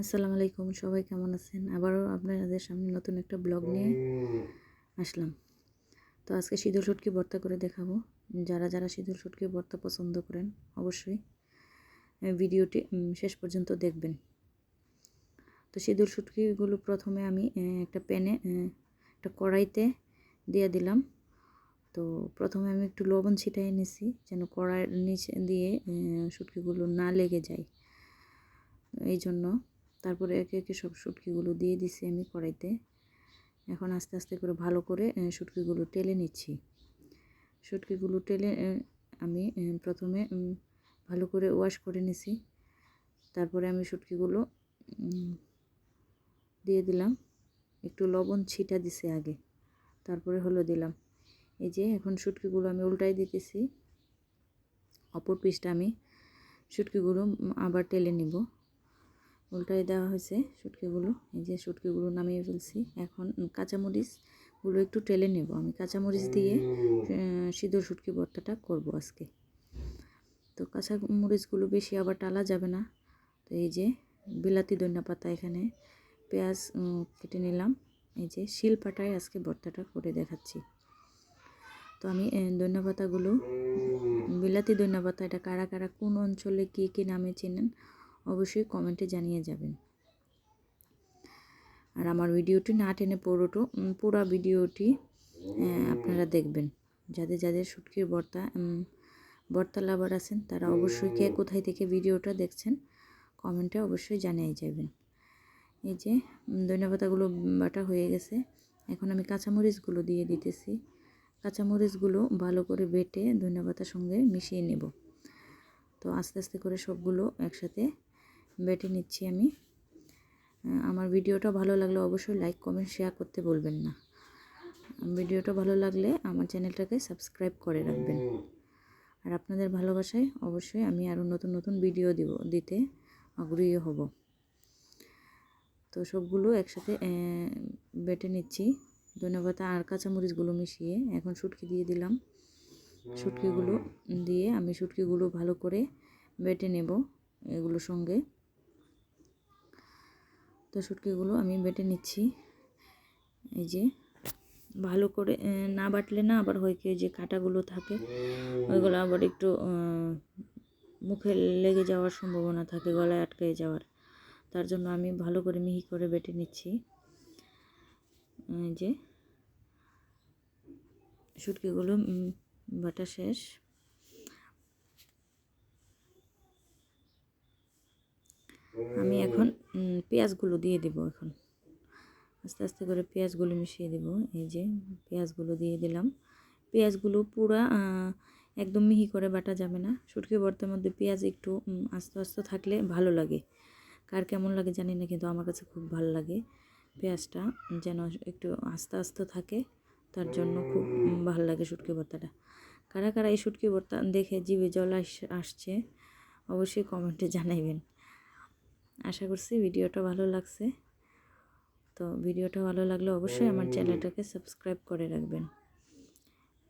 আসসালামু আলাইকুম সবাই কেমন আছেন? আবারও আপনাদের সামনে নতুন একটা ব্লগ নিয়ে আসলাম। তো আজকে সিঁদুর শুটকি ভর্তা করে দেখাবো। যারা যারা সিঁদুর শুটকি ভর্তা পছন্দ করেন অবশ্যই ভিডিওটি শেষ পর্যন্ত দেখবেন। তো সিঁদুর শুটকিগুলো প্রথমে আমি একটা প্যানে একটা কড়াইতে দিয়ে দিলাম। তো প্রথমে আমি একটু লবণ ছিটাই নিছি যেন কড়াইয়ের নিচে দিয়ে শুটকিগুলো না লেগে যায়। এই জন্য তারপরে একে একে সব শুটকিগুলো দিয়ে দিছি আমি কড়াইতে। এখন আস্তে আস্তে করে ভালো করে শুটকিগুলো টেলে নিচ্ছি। শুটকিগুলো টেলে আমি প্রথমে ভালো করে ওয়াশ করে নিছি। তারপরে আমি শুটকিগুলো দিয়ে দিলাম। একটু লবণ ছিটা দিছে আগে। তারপরে হলো দিলাম। এই যে এখন শুটকিগুলো আমি উল্টাই দিতেছি। অপর পিসটা আমি শুটকিগুলো আবার টেলে নিব। উল্টাই দেওয়া হয়েছে শুটকিগুলো। এই যে শুটকিগুলো নামিয়ে ফেলছি। এখন কাঁচামরিচগুলো একটু টেলে নেব। আমি কাঁচামরিচ দিয়ে সিঁদুর শুটকি ভর্তাটা করব আজকে। তো কাঁচামরিচগুলো বেশি আবার টালা যাবে না। তো এই যে বিলাতি ধনিয়া পাতা এখানে পেঁয়াজ কেটে নিলাম। এই যে শিল পাটায় আজকে ভর্তাটা করে দেখাচ্ছি। তো আমি ধনিয়া পাতাগুলো, বিলাতি ধনিয়া পাতা এটা কারা কারা কোন অঞ্চলে কী কী নামে চেনেন অবশ্যই কমেন্টে জানিয়ে যাবেন। আর আমার ভিডিওটি না টেনে পুরোটো পুরা ভিডিওটি আপনারা দেখবেন। যাদের যাদের শুটকির বর্তা বর্তা লাভার আছেন তারা অবশ্যই কে কোথায় থেকে ভিডিওটা দেখছেন কমেন্টে অবশ্যই জানিয়ে যাবেন। এই যে উম, বাটা হয়ে গেছে। এখন আমি কাঁচামরিচগুলো দিয়ে দিতেছি। কাঁচামরিচগুলো ভালো করে বেটে ধনিয়া পাতার সঙ্গে মিশিয়ে নেব। তো আস্তে আস্তে করে সবগুলো একসাথে বেটে নিচ্ছি আমি। আমার ভিডিওটা ভালো লাগলে অবশ্যই লাইক কমেন্ট শেয়ার করতে বলবেন না। ভিডিওটা ভালো লাগলে আমার চ্যানেলটাকে সাবস্ক্রাইব করে রাখবেন। আর আপনাদের ভালোবাসায় অবশ্যই আমি আরও নতুন নতুন ভিডিও দিব, দিতে আগ্রহী হব। তো সবগুলো একসাথে বেটে নিচ্ছি। ধনেপাতা আর কাঁচামরিচগুলো মিশিয়ে এখন শুটকি দিয়ে দিলাম। শুটকিগুলো দিয়ে আমি শুটকিগুলো ভালো করে বেটে নেব এগুলোর সঙ্গে। তো শুটকিগুলো আমি বেটে নিচ্ছি। এই যে, ভালো করে না বাটলে না আবার হয় যে কাঁটাগুলো থাকে, ওইগুলো আবার একটু মুখে লেগে যাওয়ার সম্ভাবনা থাকে, গলায় আটকে যাওয়ার। তার জন্য আমি ভালো করে মিহি করে বেটে নিচ্ছি। যে, শুটকিগুলো বাটা শেষ। আমি এখন পেঁয়াজগুলো দিয়ে দেব এখন। আস্তে আস্তে করে পেঁয়াজগুলো মিশিয়ে দেব। এই যে পেঁয়াজগুলো দিয়ে দিলাম। পেঁয়াজগুলো পুরা একদম মিহি করে বাটা যাবে না। শুটকি ভর্তার মধ্যে পেঁয়াজ একটু আস্তে আস্তে থাকলে ভালো লাগে। কার কেমন লাগে জানি না, কিন্তু আমার কাছে খুব ভালো লাগে পেঁয়াজটা, যেন একটু আস্তে আস্তে থাকে। তার জন্য খুব ভালো লাগে শুটকি ভর্তাটা। কারা কারা এই শুটকি ভর্তা দেখে জিভে জল আস- আসছে, অবশ্যই কমেন্টে জানাইবেন। আশা করছি ভিডিওটা ভালো লাগছে। তো ভিডিওটা ভালো লাগলে অবশ্যই আমার চ্যানেলটাকে সাবস্ক্রাইব করে রাখবেন।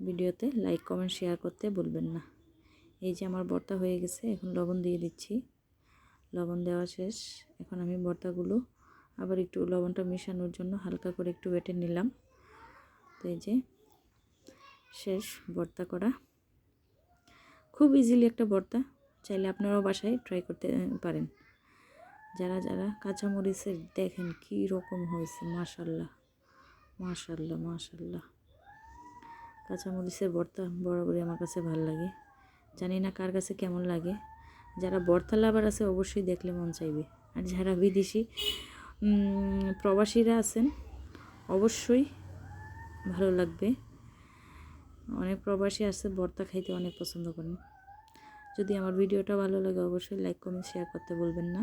ভিডিওতে লাইক, কমেন্ট, শেয়ার করতে বলবেন না। এই যে আমার ভর্তা হয়ে গেছে, এখন লবণ দিয়ে দিচ্ছি। লবণ দেওয়া শেষ। এখন আমি ভর্তাগুলো আবার একটু লবণটা মেশানোর জন্য হালকা করে একটু বেটে নিলাম। তো এই যে শেষ ভর্তা করা। খুব ইজিলি একটা ভর্তা চাইলে আপনারাও বাসায় ট্রাই করতে পারেন। যারা যারা কাঁচামরিচের দেখেন কী রকম হয়েছে, মাশাল্লাহ মাশাল্লাহ মাশাল্লাহ। কাঁচামরিচের ভর্তা বরাবরই আমার কাছে ভালো লাগে। জানি না কার কাছে কেমন লাগে। যারা ভর্তা লাভার আছে অবশ্যই দেখলে মন চাইবে। আর যারা বিদেশি প্রবাসীরা আছেন, অবশ্যই ভালো লাগবে। অনেক প্রবাসী আছে, ভর্তা খাইতে অনেক পছন্দ করেন। যদি আমার ভিডিওটা ভালো লাগে, অবশ্যই লাইক কমেন্ট শেয়ার করতে বলবেন না।